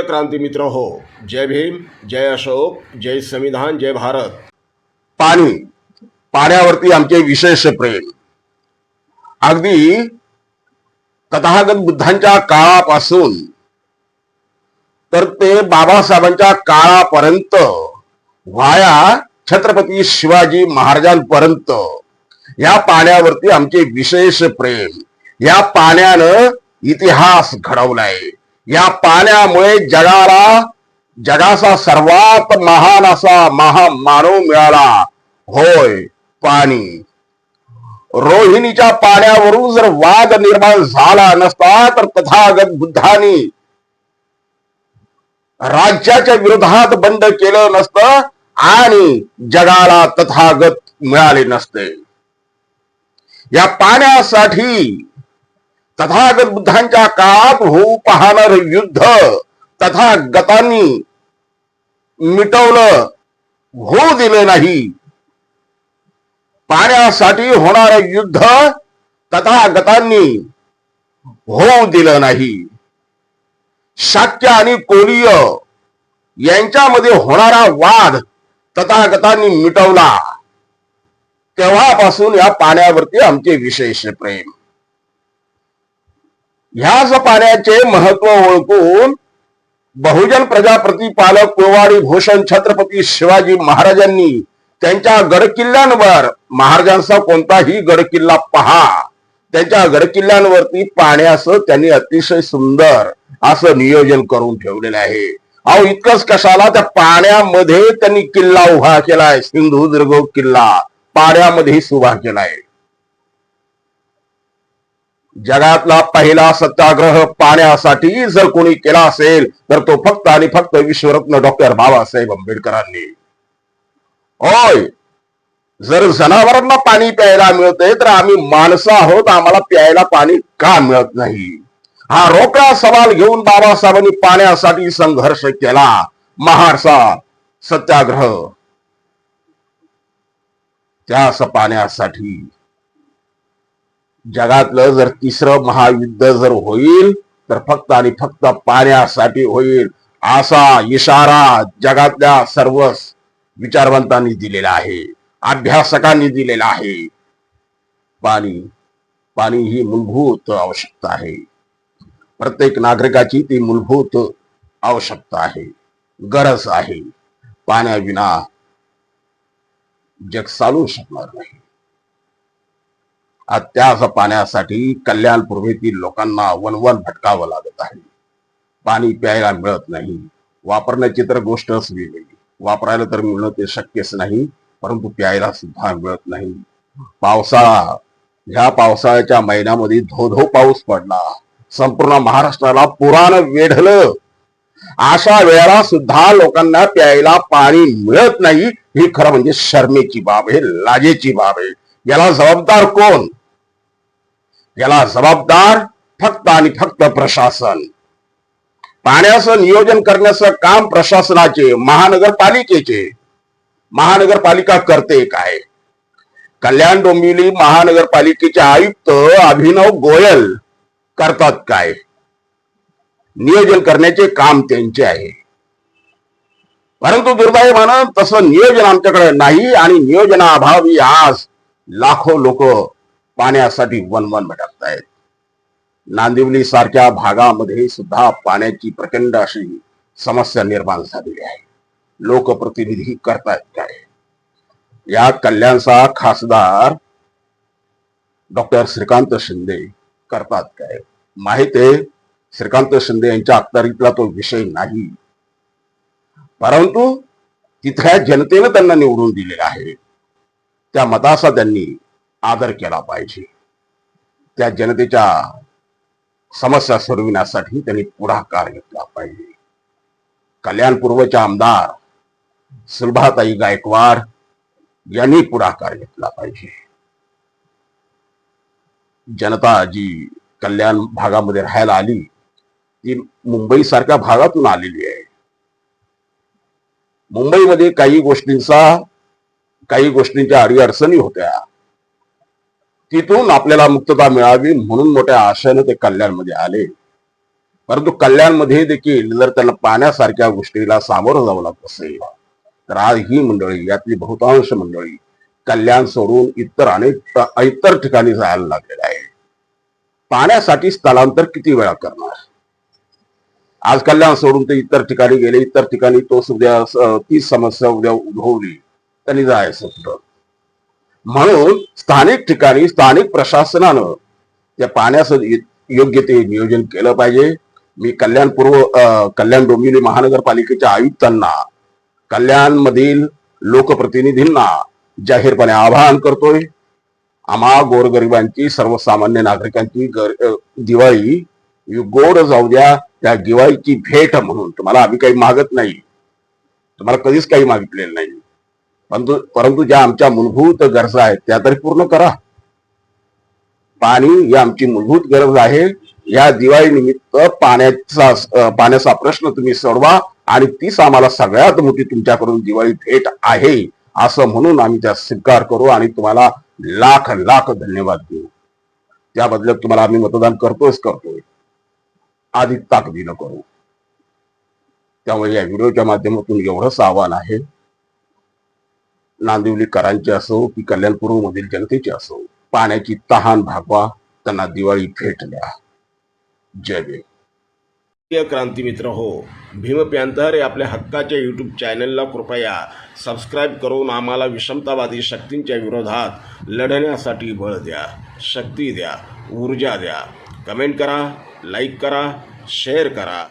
प्रिय क्रांती मित्र हो जय भीम जय अशोक जय संविधान जय भारत. पाणी पाण्यावरती आमचे विशेष प्रेम. अगदी तथागत बुद्धांच्या काळापासून तर ते बाबासाहेबांच्या काळापर्यंत व्हाया छत्रपती शिवाजी महाराजांपर्यंत या पाण्यावरती आमचे विशेष प्रेम. या पाण्यानं इतिहास घडवलाय. या पाण्यामुळे जगाला जगाचा सर्वात महान असा महामानव मिळाला. होय पाणी. रोहिणीच्या पाण्यावरून जर वाद निर्माण झाला नसता तर तथागत बुद्धांनी राज्याच्या विरोधात बंड केलं नसतं आणि जगाला तथागत मिळाले नसते. या पाण्यासाठी तथागत बुद्धांच्या काळात होऊ पाहणार युद्ध तथागतांनी मिटवलं होऊ दिलं नाही. पाण्यासाठी होणार युद्ध तथागतांनी होऊ दिलं नाही. शाक्य आणि कोलीय यांच्यामध्ये होणारा वाद तथागतांनी मिटवला. तेव्हापासून या पाण्यावरती आमचे विशेष प्रेम. ह्याच पाण्याचे महत्त्व ओळखून बहुजन प्रजाप्रतिपालक कुळवाडी भूषण छत्रपती शिवाजी महाराजांनी त्यांच्या गडकिल्ल्यांवर महाराजांचा कोणताही गडकिल्ला पहा. त्यांच्या गडकिल्ल्यांवरती पाण्याचं त्यांनी अतिशय सुंदर असं नियोजन करून ठेवलेलं आहे. अहो इतकंच कशाला? त्या पाण्यामध्ये त्यांनी किल्ला उभा केलाय सिंधुदुर्ग किल्ला. पाण्यामध्येच उभा केलाय. जगातला पहिला सत्याग्रह पाण्यासाठी जर कोणी केला असेल तर तो फक्त आणि फक्त विश्वरत्न डॉक्टर बाबासाहेब आंबेडकरांनी. होय. जर जनावरांना पाणी प्यायला मिळतंय तर आम्ही माणसं आहोत आम्हाला प्यायला पाणी का मिळत नाही? हा रोकडा सवाल घेऊन बाबासाहेबांनी पाण्यासाठी संघर्ष केला. महारसा सत्याग्रह. त्या पाण्यासाठी जगातलं जर तिसरं महायुद्ध जर होईल तर फक्त आणि फक्त पाण्यासाठी होईल असा इशारा जगातल्या सर्व विचारवंतांनी दिलेला आहे अभ्यासकांनी दिलेला आहे. पाणी पाणी ही मूलभूत आवश्यकता आहे. प्रत्येक नागरिकाची ती मूलभूत आवश्यकता आहे गरज आहे. पाण्याविना जग चालू शकणार नाही. आज पाण्यासाठी कल्याण पूर्वेतील लोकांना वनवन भटकावं लागत आहे. पाणी प्यायला मिळत नाही. वापरण्याची तर गोष्टच वेगळी वापरायला तर मिळणं ते शक्यच नाही परंतु प्यायला सुद्धा मिळत नाही. पावसाळा ह्या पावसाळ्याच्या महिन्यामध्ये धो धो पाऊस पडला. संपूर्ण महाराष्ट्राला पुरानं वेढलं. अशा वेळेला सुद्धा लोकांना प्यायला पाणी मिळत नाही. ही खरं म्हणजे शर्मेची बाब आहे लाजेची बाब आहे. याला जबाबदार कोण? याला जबाबदार फक्त आणि फक्त प्रशासन. पाण्याचं नियोजन करण्याचं काम प्रशासनाचे महानगरपालिकेचे. महानगरपालिका करते काय? कल्याण डोंबिवली महानगरपालिकेचे आयुक्त अभिनव गोयल करतात काय? नियोजन करण्याचे काम त्यांचे आहे. परंतु दुर्दैवानं तसं नियोजन आमच्याकडे नाही आणि नियोजनाअभावी आज लाखो लोक पाण्यासाठी वनवन भटकतायत. नांदिवली सारख्या भागामध्ये सुद्धा पाण्याची प्रचंड अशी समस्या निर्माण झालेली आहे. लोकप्रतिनिधी करतायत काय या कल्याणचा खासदार डॉक्टर श्रीकांत शिंदे करतात काय? माहीत आहे श्रीकांत शिंदे यांच्या अखत्यारीतला तो विषय नाही. परंतु तिथल्या जनतेनं त्यांना निवडून दिलेला आहे. त्या मताचा त्यांनी आदर केला पाहिजे. त्या जनतेच्या समस्या सोडविण्यासाठी त्यांनी पुढाकार घेतला पाहिजे. कल्याणपूर्वच्या आमदार सुलभाताई गायकवाड यांनी पुढाकार घेतला पाहिजे. जनता जी कल्याण भागामध्ये राहायला आली ती मुंबई सारख्या भागातून आलेली आहे. मुंबईमध्ये काही गोष्टींचा काही गोष्टींच्या अडीअडचणी होत्या. तिथून आपल्याला मुक्तता मिळावी म्हणून मोठ्या आशेनं ते कल्याणमध्ये आले. परंतु कल्याणमध्ये देखील जर त्याला पाण्यासारख्या गोष्टीला सामोरं जावं लागत असेल तर आज ही मंडळी यातली बहुतांश मंडळी कल्याण सोडून इतर अनेक इतर ठिकाणी जायला लागलेले आहे पाण्यासाठी स्थलांतर किती वेळा करणार? आज कल्याण सोडून ते इतर ठिकाणी गेले इतर ठिकाणी तोच उद्या ती समस्या उद्या उद्भवली त्यांनी जायचं कुठं? म्हणून स्थानिक ठिकाणी स्थानिक प्रशासनानं त्या पाण्याचं योग्य ते नियोजन केलं पाहिजे. मी कल्याण पूर्व कल्याण डोंबिवली महानगरपालिकेच्या आयुक्तांना कल्याण मधील लोकप्रतिनिधींना जाहीरपणे आवाहन करतोय. आम्हा गोरगरिबांची सर्वसामान्य नागरिकांची गर- दिवाळी गोड जाऊ द्या त्या दिवाळीची भेट म्हणून. तुम्हाला आम्ही काही मागत नाही. तुम्हाला कधीच काही मागितलेलं नाही. परंतु परंतु ज्या आमच्या मूलभूत गरजा आहेत त्या तरी पूर्ण करा. पाणी ही आमची मूलभूत गरज आहे. या दिवाळी निमित्त पाण्याचा पाण्याचा प्रश्न तुम्ही सोडवा आणि तीच आम्हाला सगळ्यात मोठी तुमच्याकडून दिवाळी भेट आहे असं म्हणून आम्ही त्या स्वीकार करू आणि तुम्हाला लाख लाख धन्यवाद देऊ. त्या बदल्यात तुम्हाला आम्ही मतदान करतोच करतोय. अधिक ताकदीनं करू. त्यामुळे या व्हिडिओच्या माध्यमातून एवढंच आव्हान आहे. नांदिवलीकरांची असो की कल्याणपूर्व मधील जनतेची असो पाण्याची तहान भागवा त्यांना दिवाळी फेटल्या द्या जय भीम. क्रांती मित्र हो भीम प्यांतर हे आपल्या हक्काच्या यूट्यूब चॅनलला कृपया सबस्क्राईब करून आम्हाला विषमतावादी शक्तींच्या विरोधात लढण्यासाठी बळ द्या शक्ती द्या ऊर्जा द्या. कमेंट करा लाईक करा शेअर करा.